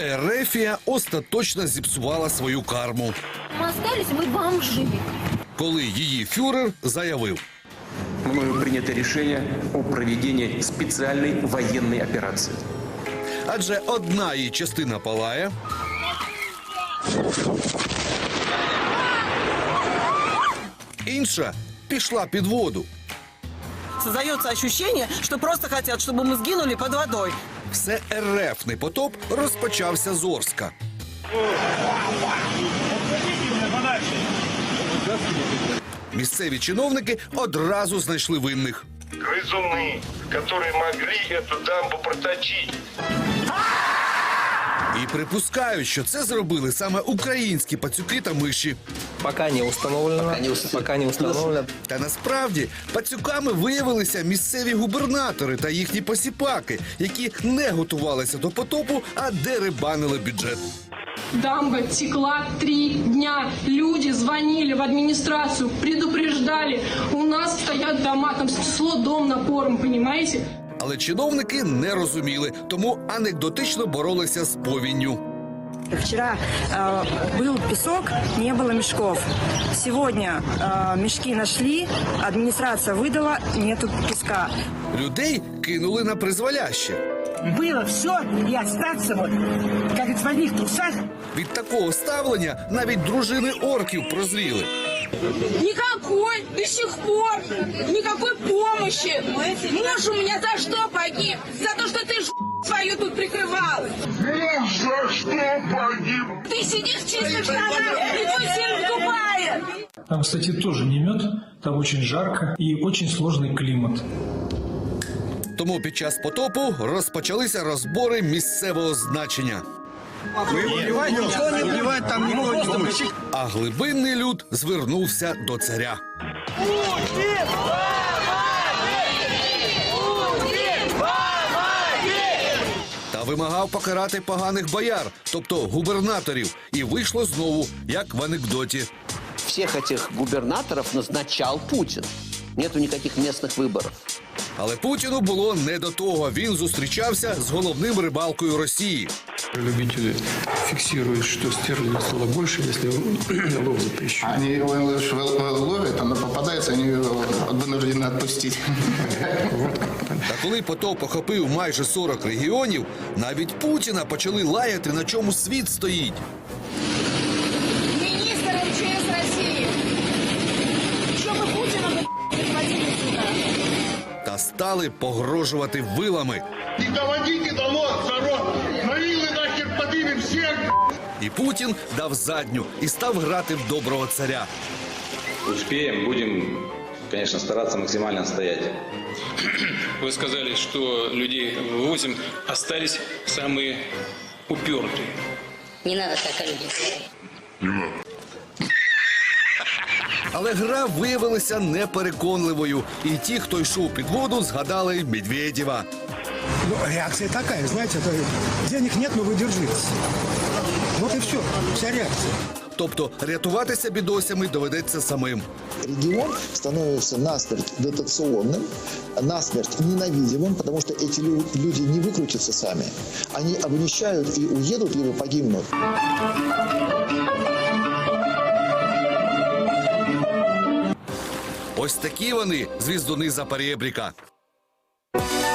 Ерефія остаточно зіпсувала свою карму, Мы остались быть бомжи. коли її фюрер заявив. мною принято решение о проведении специальной военной операции. Адже одна її частина палає, інша пішла під воду. Создается ощущение, что просто хотят, чтобы мы сгинули под водой. Все РФний потоп розпочався з Орська. Місцеві чиновники одразу знайшли винних. грызуны, которые могли эту дамбу проточить. І припускають, що це зробили саме українські пацюки та миші. Пока не установлено. Пока не, установлено. Та насправді пацюками виявилися місцеві губернатори та їхні посіпаки, які не готувалися до потопу, а дерибанили бюджет. Дамба текла три дня. Люди звонили в администрацию, предупреждали. У нас стоят дома, там снесло дом напором, понимаете? Але чиновники не розуміли, тому анекдотично боролися з повінню. Вчера э, был песок, не было мешков. Сегодня э, мешки нашли, администрация выдала, нету песка. Людей кинули на призволяще. Было все и остаться вот, как говорится, в одних трусах. Від такого ставлення навіть дружини орків прозріли. Никакой, до сих пор, никакой помощи. Муж у меня за что погиб? За то, что ты свою тут прикрывал. За что погиб? Ты сидишь в чистых штанах, и твой сын в Дубае. Там, кстати, тоже не мед, там очень жарко и очень сложный климат. Тому під час потопу розпочалися розбори місцевого значення. А глибинний люд звернувся до царя. Та вимагав покарати поганих бояр, тобто губернаторів, і вийшло знову, як в анекдоті. Всех этих губернаторов назначал Путин. Нету никаких местных выборов. Але Путіну було не до того. Він зустрічався з головним рибалкою Росії. Любители фиксируют, что стерлядей стало больше, если лов запрещен. Они его ловят, она попадается, они его вынуждены отпустить. Та коли потоп охопив майже 40 регіонів, навіть Путіна почали лаяти, на чому світ стоїть. Министр МЧС стали погрожувати вилами. Не доводите до ног, народ! На вилы нахер поднимем всех! І Путін дав задню і став грати в доброго царя. Успеем, будем, конечно, стараться максимально отстоять. Вы сказали, что людей вывозим, остались самые упертые. Не надо так о людях. Але гра виявилася непереконливою. І ті, хто йшов під воду, згадали Медведєва. Ну, реакция такая, знаете, это денег нет, но вы держитесь. Вот и все, вся реакция. Тобто рятуватися бідосями доведеться самим. регион становится насмерть дотационным, насмерть ненавидимым, потому что эти лю- люди не выкрутятся сами. Они обнищают и уедут, либо погибнут. Ось такі вони звіздуни за перебріка.